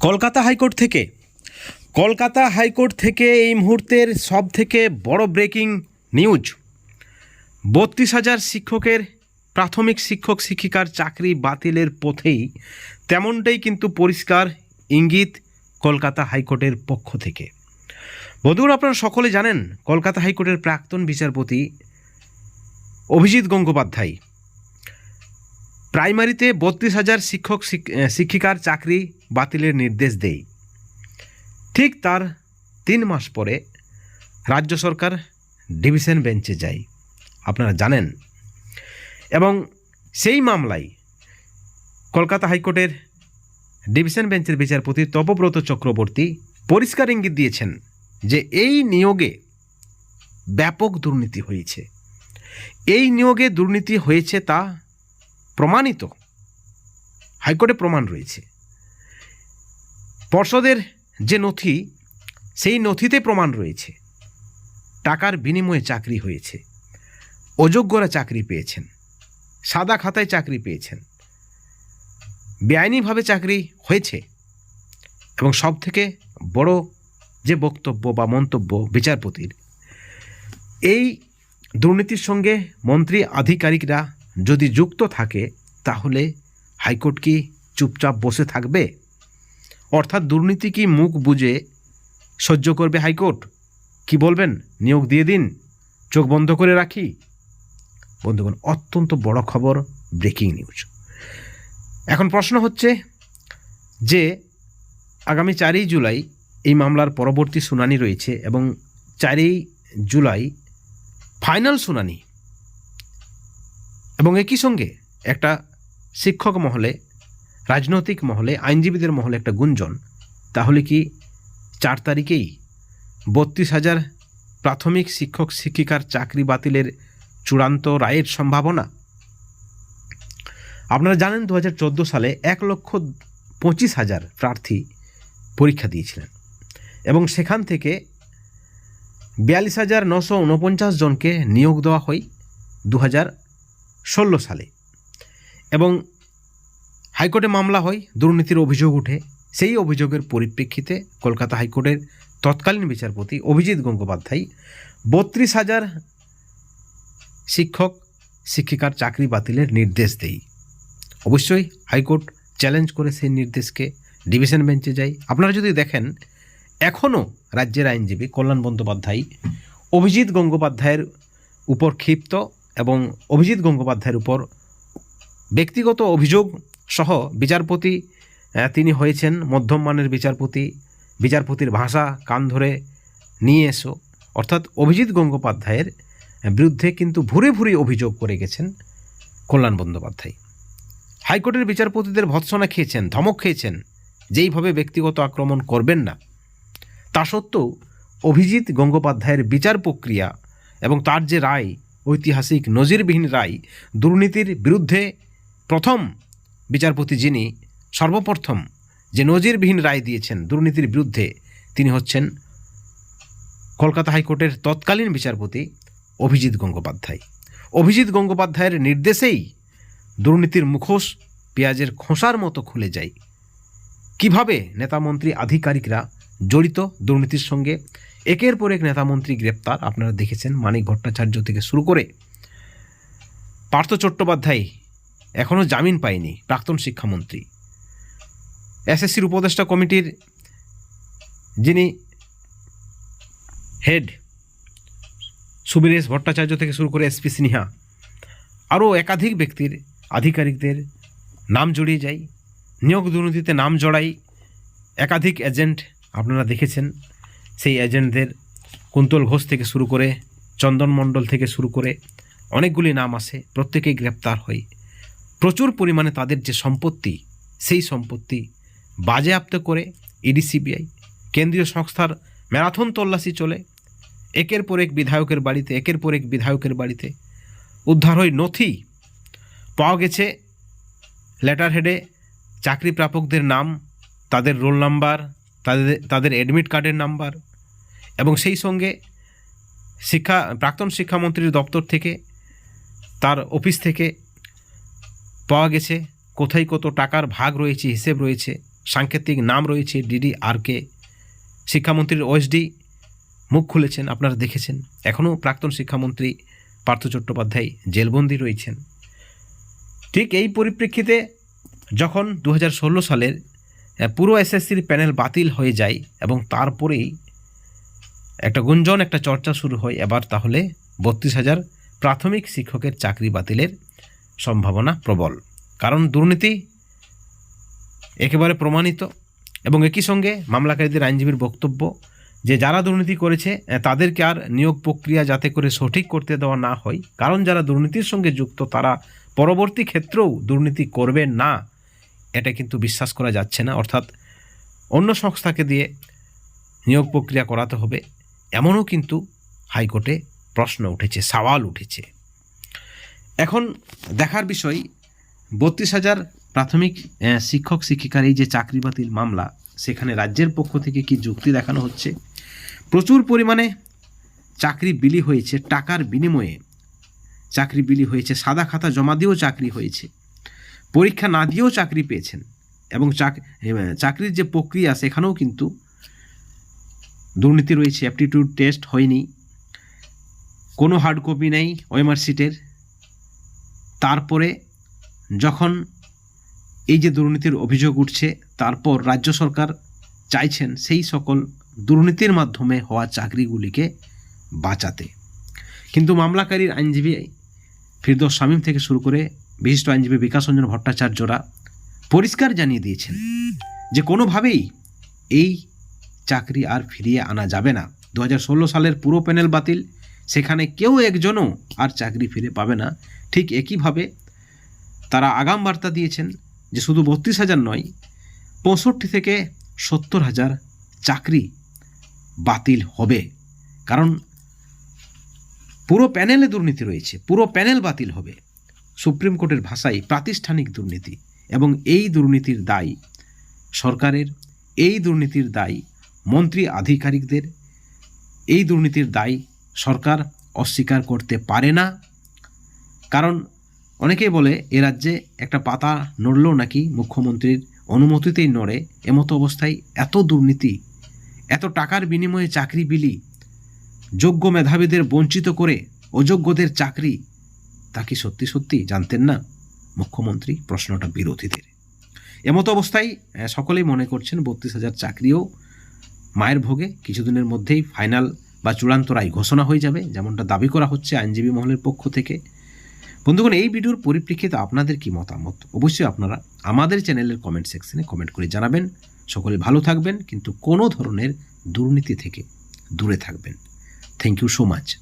Kolkata high court থেকে। Kolkata high court থেকে এই মুহূর্তের সব থেকে বড় ব্রেকিং নিউজ। বত্রিশ হাজার শিক্ষকের প্রাথমিক শিক্ষক শিক্ষিকার চাকরি বাতিলের পথেই তেমনটাই কিন্তু পরিষ্কার ইঙ্গিত কলকাতা হাইকোর্টের পক্ষ থেকে। বধুর আপনারা সকলে জানেন, কলকাতা হাইকোর্টের প্রাক্তন বিচারপতি অভিজিৎ গঙ্গোপাধ্যায় প্রাইমারিতে বত্রিশ হাজার শিক্ষক শিক- শিক্ষিকার চাকরি বাতিলের নির্দেশ দেয় ঠিক তার তিন মাস পরে রাজ্য সরকার ডিভিশন বেঞ্চে যায়। আপনারা জানেন। এবং সেই মামলায় কলকাতা হাইকোর্টের ডিভিশন বেঞ্চের বিচারপতি তপব্রত চক্রবর্তী পরিষ্কার ইঙ্গিত দিয়েছেন যে এই নিয়োগে ব্যাপক দুর্নীতি হয়েছে। এই নিয়োগে দুর্নীতি হয়েছে তা প্রমাণিত। হাইকোর্টে প্রমাণ রয়েছে। পর্ষদের যে নথি, সেই নথিতে প্রমাণ রয়েছে। টাকার বিনিময়ে চাকরি হয়েছে। অযোগ্যরা চাকরি পেয়েছেন। সাদা খাতায় চাকরি পেয়েছেন। বেআইনিভাবে চাকরি হয়েছে। এবং সব থেকে বড় যে বক্তব্য বা মন্তব্য বিচারপতির, এই দুর্নীতির সঙ্গে মন্ত্রী আধিকারিকরা যদি যুক্ত থাকে, তাহলে হাইকোর্ট কি চুপচাপ বসে থাকবে? অর্থাৎ দুর্নীতি কি মুখ বুজে সহ্য করবে হাইকোর্ট? কি বলবেন? নিয়োগ দিয়ে দিন, চোখ বন্ধ করে রাখি। বন্ধুগণ, অত্যন্ত বড় খবর, ব্রেকিং নিউজ। এখন প্রশ্ন হচ্ছে যে, আগামী চারই জুলাই এই মামলার পরবর্তী শুনানি রয়েছে এবং চারই জুলাই ফাইনাল শুনানি এবং একই সঙ্গে একটা শিক্ষক মহলে, রাজনৈতিক মহলে, আইনজীবীদের মহলে একটা গুঞ্জন, তাহলে কি চার তারিখেই বত্রিশ হাজার প্রাথমিক শিক্ষক শিক্ষিকার চাকরি বাতিলের চূড়ান্ত রায়ের সম্ভাবনা? আপনারা জানেন দু হাজার চোদ্দ সালে এক লক্ষ পঁচিশ হাজার প্রার্থী পরীক্ষা দিয়েছিলেন এবং সেখান থেকে বিয়াল্লিশ হাজার নশো উনপঞ্চাশ জনকে নিয়োগ দেওয়া হয় দু হাজার ষোলো সালে। এবং হাইকোর্টে মামলা হয়, দুর্নীতির অভিযোগ উঠে। সেই অভিযোগের পরিপ্রেক্ষিতে কলকাতা হাইকোর্টের তৎকালীন বিচারপতি অভিজিৎ গঙ্গোপাধ্যায় বত্রিশ হাজার শিক্ষক, শিক্ষিকার চাকরি বাতিলের নির্দেশ দেয়। অবশ্যই হাইকোর্ট চ্যালেঞ্জ করে সেই নির্দেশকে ডিভিশন বেঞ্চে যায়। আপনারা যদি দেখেন, এখনও রাজ্যের আইনজীবী কল্যাণ বন্দ্যোপাধ্যায় অভিজিৎ গঙ্গোপাধ্যায়ের উপর ক্ষিপ্ত এবং অভিজিৎ গঙ্গোপাধ্যায়ের উপর ব্যক্তিগত অভিযোগ সহ বিচারপতি তিনি হয়েছেন মধ্যম মানের বিচারপতি। বিচারপতির ভাষা কান ধরে নিয়ে এসো। অর্থাৎ অভিজিৎ গঙ্গোপাধ্যায়ের বিরুদ্ধে কিন্তু ভুরে ভুরে অভিযোগ করে গেছেন কল্যাণ বন্দ্যোপাধ্যায়। হাইকোর্টের বিচারপতিদের ভৎসনা খেয়েছেন, ধমক খেয়েছেন, যেইভাবে ব্যক্তিগত আক্রমণ করবেন না। তা সত্ত্বেও অভিজিৎ গঙ্গোপাধ্যায়ের বিচার প্রক্রিয়া এবং তার যে রায় ঐতিহাসিক নজিরবিহীন রায় দুর্নীতির বিরুদ্ধে প্রথম বিচারপতি যিনি সর্বপ্রথম যে নজিরবিহীন রায় দিয়েছেন দুর্নীতির বিরুদ্ধে, তিনি হচ্ছেন কলকাতা হাইকোর্টের তৎকালীন বিচারপতি অভিজিৎ গঙ্গোপাধ্যায়। অভিজিৎ গঙ্গোপাধ্যায়ের নির্দেশেই দুর্নীতির মুখোশ পেঁয়াজের খোসার মতো খুলে যায়। কীভাবে নেতামন্ত্রী আধিকারিকরা জড়িত দুর্নীতির সঙ্গে একের পর এক নেতামন্ত্রী গ্রেপ্তার। আপনারা দেখেছেন মানিক ভট্টাচার্য থেকে শুরু করে পার্থ চট্টোপাধ্যায় এখনও জামিন পায়নি, প্রাক্তন শিক্ষামন্ত্রী। এসএসসির উপদেষ্টা কমিটির যিনি হেড সুবীরেশ ভট্টাচার্য থেকে শুরু করে এসপি সিনহা, আরও একাধিক ব্যক্তির আধিকারিকদের নাম জড়িয়ে যায়। নিয়োগ দুর্নীতিতে নাম জড়াই একাধিক এজেন্ট আপনারা দেখেছেন। সেই এজেন্টদের কুন্তল ঘোষ থেকে শুরু করে চন্দন মণ্ডল থেকে শুরু করে অনেকগুলি নাম আসে প্রত্যেকেই গ্রেপ্তার হয়। প্রচুর পরিমাণে তাদের যে সম্পত্তি, সেই সম্পত্তি বাজেয়াপ্ত করে ইডি, সিবিআই, কেন্দ্রীয় সংস্থার ম্যারাথন তল্লাশি চলে। একের পর এক বিধায়কের বাড়িতে, একের পর এক বিধায়কের বাড়িতে উদ্ধার হয় নথি পাওয়া গেছে। লেটার হেডে চাকরি প্রাপকদের নাম, তাদের রোল নাম্বার, তাদের তাদের অ্যাডমিট কার্ডের নাম্বার এবং সেই সঙ্গে শিক্ষা, প্রাক্তন শিক্ষামন্ত্রীর দপ্তর থেকে, তার অফিস থেকে পাওয়া গেছে কোথায় কত টাকার ভাগ রয়েছে, হিসেব রয়েছে, সাংকেতিক নাম রয়েছে ডিডি আর কে, শিক্ষামন্ত্রীর ওএসডি মুখ খুলেছেন, আপনারা দেখেছেন। এখনও প্রাক্তন শিক্ষামন্ত্রী পার্থ চট্টোপাধ্যায় জেলবন্দি রয়েছেন। ঠিক এই পরিপ্রেক্ষিতে যখন দু হাজার ষোলো সালের পুরো এসএসসির প্যানেল বাতিল হয়ে যায় এবং তারপরেই একটা গুঞ্জন, একটা চর্চা শুরু হয়। এবার তাহলে বত্রিশ হাজার প্রাথমিক শিক্ষকের চাকরি বাতিলের সম্ভাবনা প্রবল। কারণ দুর্নীতি একেবারে প্রমাণিত এবং একই সঙ্গে মামলাকারীদের আইনজীবীর বক্তব্য যে যারা দুর্নীতি করেছে তাদেরকে আর নিয়োগ প্রক্রিয়া যাতে করে সঠিক করতে দেওয়া না হয়। কারণ যারা দুর্নীতির সঙ্গে যুক্ত, তারা পরবর্তী ক্ষেত্রেও দুর্নীতি করবে না। এটা কিন্তু বিশ্বাস করা যাচ্ছে না। অর্থাৎ অন্য সংস্থাকে দিয়ে নিয়োগ প্রক্রিয়া করাতে হবে। এমনও কিন্তু হাইকোর্টে প্রশ্ন উঠেছে, সওয়াল উঠেছে। এখন দেখার বিষয়, বত্রিশ হাজার প্রাথমিক শিক্ষক, শিক্ষিকার এই যে চাকরি বাতিল মামলা, সেখানে রাজ্যের পক্ষ থেকে কি যুক্তি দেখানো হচ্ছে? প্রচুর পরিমাণে চাকরি বিলি হয়েছে, টাকার বিনিময়ে চাকরি বিলি হয়েছে, সাদা খাতা জমা দিয়েও চাকরি হয়েছে, পরীক্ষা না দিয়েও চাকরি পেয়েছেন এবং চাক- চাকরির যে প্রক্রিয়া, সেখানেও কিন্তু দুর্নীতি রয়েছে অ্যাপটিটিউড টেস্ট হয়নি। কোনো হার্ড কপি নেই ওএমআর সিটের তারপরে যখন এই যে দুর্নীতির অভিযোগ উঠছে, তারপর রাজ্য সরকার চাইছেন সেই সকল দুর্নীতির মাধ্যমে হওয়া চাকরিগুলিকে বাঁচাতে। কিন্তু মামলাকারীর আইনজীবী ফিরদোস শামীম থেকে শুরু করে বিশিষ্ট আইনজীবী বিকাশ রঞ্জন ভট্টাচার্যরা পরিষ্কার জানিয়ে দিয়েছেন যে কোনোভাবেই এই চাকরি আর ফিরিয়ে আনা যাবে না। দু হাজার ষোলো সালের পুরো প্যানেল বাতিল। সেখানে কেউ একজনও আর চাকরি ফিরে পাবে না। ঠিক একইভাবে তারা আগাম বার্তা দিয়েছেন যে শুধু বত্রিশ হাজার নয়, পঁয়ষট্টি থেকে সত্তর হাজার চাকরি বাতিল হবে। কারণ পুরো প্যানেলে দুর্নীতি রয়েছে, পুরো প্যানেল বাতিল হবে। সুপ্রিম কোর্টের ভাষায় প্রাতিষ্ঠানিক দুর্নীতি এবং এই দুর্নীতির দায় সরকারের, এই দুর্নীতির দায় মন্ত্রী আধিকারিকদের এই দুর্নীতির দায় সরকার অস্বীকার করতে পারে না। কারণ অনেকেই বলে, এ রাজ্যে একটা পাতা নড়লেও নাকি মুখ্যমন্ত্রীর অনুমতিতেই নড়ে? এমতো অবস্থায় এত দুর্নীতি, এত টাকার বিনিময়ে চাকরি বিলি, যোগ্য মেধাবীদের বঞ্চিত করে অযোগ্যদের চাকরি, তা কি সত্যি সত্যি জানতেন না মুখ্যমন্ত্রী? প্রশ্নটা বিরোধীদের। এমতো অবস্থায় সকলেই মনে করছেন, বত্রিশ হাজার চাকরিও মায়ের ভোগে কিছুদিনের মধ্যেই ফাইনাল বা চূড়ান্ত রায় ঘোষণা হয়ে যাবে, যেমনটা দাবি করা হচ্ছে আইনজীবী মহলের পক্ষ থেকে। বন্ধুগণ, এই ভিডিওর পরিপ্রেক্ষিতে আপনাদের কি মতামত? অবশ্যই আপনারা আমাদের চ্যানেলের কমেন্ট সেকশনে কমেন্ট করে জানাবেন। সকলে ভালো থাকবেন, কিন্তু কোনো ধরনের দুর্নীতি থেকে দূরে থাকবেন। Thank you so much